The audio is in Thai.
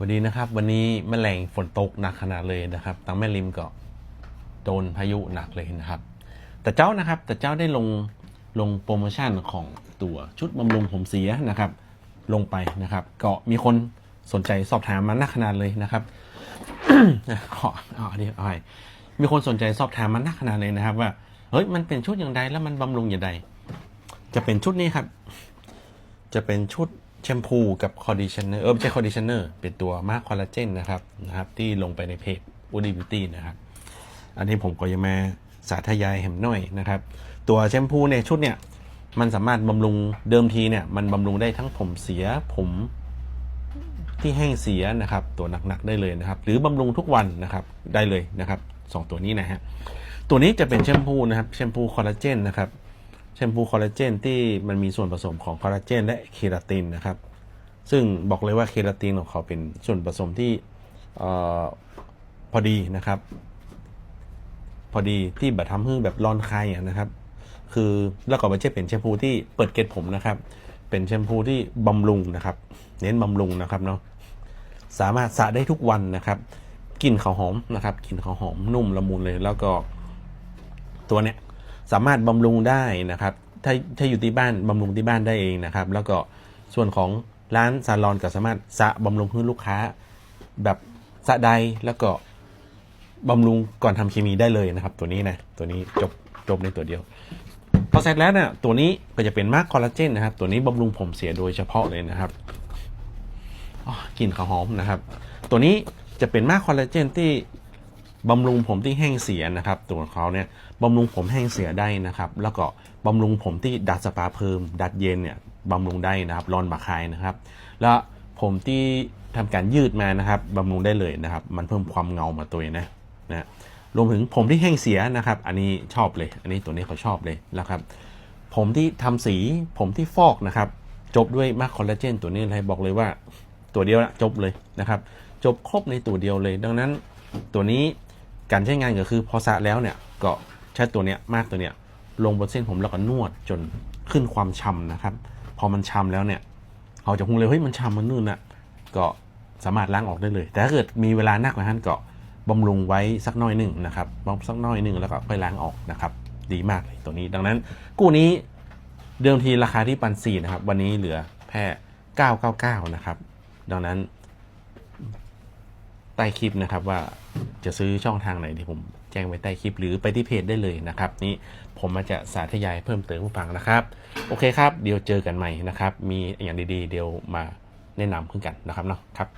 วันนี้นะครับ วันนี้แมลงฝนตกหนักขนาดเลยนะครับทางแม่ริมก็โดนพายุหนักเลยนะครับ แต่เจ้านะครับ แต่เจ้าได้ลงลงโปรโมชั่นของตัวชุดบำรุงผมเสียนะครับ ลงไปนะครับ ก็มีคนสนใจสอบถามมาหนักขนาดเลยนะครับขออาอันนี้เอาให้มีคนสนใจสอบถามมาหนักขนาดเลยนะครับ ว่าเฮ้ยมันเป็นชุดอย่างใดแล้วมันบำรุงอย่างใดจะเป็นชุดนี้ครับ จะเป็นชุด แชมพูกับคอดิชเนอร์เออไม่ใช่คอดิชเนอร์เป็นตัวมาร์คคอลลาเจนนะครับนะครับ ที่ลงไปในเพจ w o o d y Beauty นะครับ อันนี้ผมก็จะมาสาธยายแหมหน่อยนะครับ ตัวแชมพูเนี่ยชุดเนี่ยมันสามารถบำรุงเดิมทีเนี่ย มันบำรุงได้ทั้งผมเสียผมที่แห้งเสียนะครับ ตัวหนักๆได้เลยนะครับ หรือบำรุงทุกวันนะครับได้เลยนะครับสองตัวนี้นะฮะตัวนี้จะเป็นแชมพูนะครับแชมพูคอลลาเจนนะครับ แชมพูคอลลาเจนที่มันมีส่วนผสมของคอลลาเจนและเคราตินนะครับ ซึ่งบอกเลยว่าเคราตินของเขาเป็นส่วนผสมที่พอดีนะครับ พอดีที่แบบทำให้แบบร้อนคายนะครับ คือแล้วก็ไม่ใช่เป็นแชมพูที่เปิดเกล็ดผมนะครับ เป็นแชมพูที่บำรุงนะครับ เน้นบำรุงนะครับเนาะสามารถสระได้ทุกวันนะครับกลิ่นเขาหอมนะครับกลิ่นเขาหอมนุ่มละมุนเลย แล้วก็ตัวเนี้ย สามารถบำรุงได้นะครับถ้าถ้าอยู่ที่บ้านบำรุงที่บ้านได้เองนะครับ แล้วก็ส่วนของร้านซาลอนก็สามารถสะบำรุงให้ลูกค้า แบบสะใดแล้วก็บำรุงก่อนทำเคมีได้เลยนะครับ ตัวนี้นะตัวนี้จบจบในตัวเดียว พอเสร็จแล้วเนี่ยตัวนี้ก็จะเป็นมาร์คคอลลาเจนนะครับ ตัวนี้บำรุงผมเสียโดยเฉพาะเลยนะครับอ๋อกลิ่นเขาหอมนะครับ ตัวนี้จะเป็นมาร์คคอลลาเจนที่ บำรุงผมที่แห้งเสียนะครับ ตัวของเขาเนี่ยบำรุงผมแห้งเสียได้นะครับ แล้วก็บำรุงผมที่ดัดสปาเพิ่ม ดัดเย็นเนี่ยบำรุงได้นะครับร้อนบาคายนะครับ แล้วผมที่ทำการยืดมานะครับบำรุงได้เลยนะครับ มันเพิ่มความเงามาตัวนะนะรวมถึงผมที่แห้งเสียนะครับ อันนี้ชอบเลย อันนี้ตัวนี้เขาชอบเลยนะครับ ผมที่ทำสีผมที่ฟอกนะครับ จบด้วยมาคอลลาเจนตัวนี้เลยบอกเลยว่า ตัวเดียวละจบเลยนะครับ จบครบในตัวเดียวเลย ดังนั้นตัวนี้ การใช้งานก็คือพอสระแล้วเนี่ยก็ใช้ตัวเนี้ยมากตัวเนี้ยลงบนเส้นผมแล้วก็นวดจนขึ้นความช้ำนะครับ พอมันช้ำแล้วเนี่ยเราจะคงเลยเฮ้ยมันช้ำมันนู่นน่ะก็สามารถล้างออกได้เลย แต่ถ้าเกิดมีเวลานักกว่านั้นก็บำรุงไว้สักน้อยหนึ่งนะครับบำรุงสักน้อยหนึ่งแล้วก็ค่อยล้างออกนะครับ ดีมากเลยตัวนี้ ดังนั้นกู้นี้เดิมทีราคาที่ปันสี่นะครับ วันนี้เหลือแค่999 นะครับ ดังนั้น ใต้คลิปนะครับว่าจะซื้อช่องทางไหนที่ผมแจ้งไว้ใต้คลิป หรือไปที่เพจได้เลยนะครับ นี้ผมมาจะสาธยายเพิ่มเติมผู้ฟังนะครับ โอเคครับ เดี๋ยวเจอกันใหม่นะครับ มีอย่างดีๆ เดี๋ยวมาแนะนำขึ้นกันนะครับเนาะครับ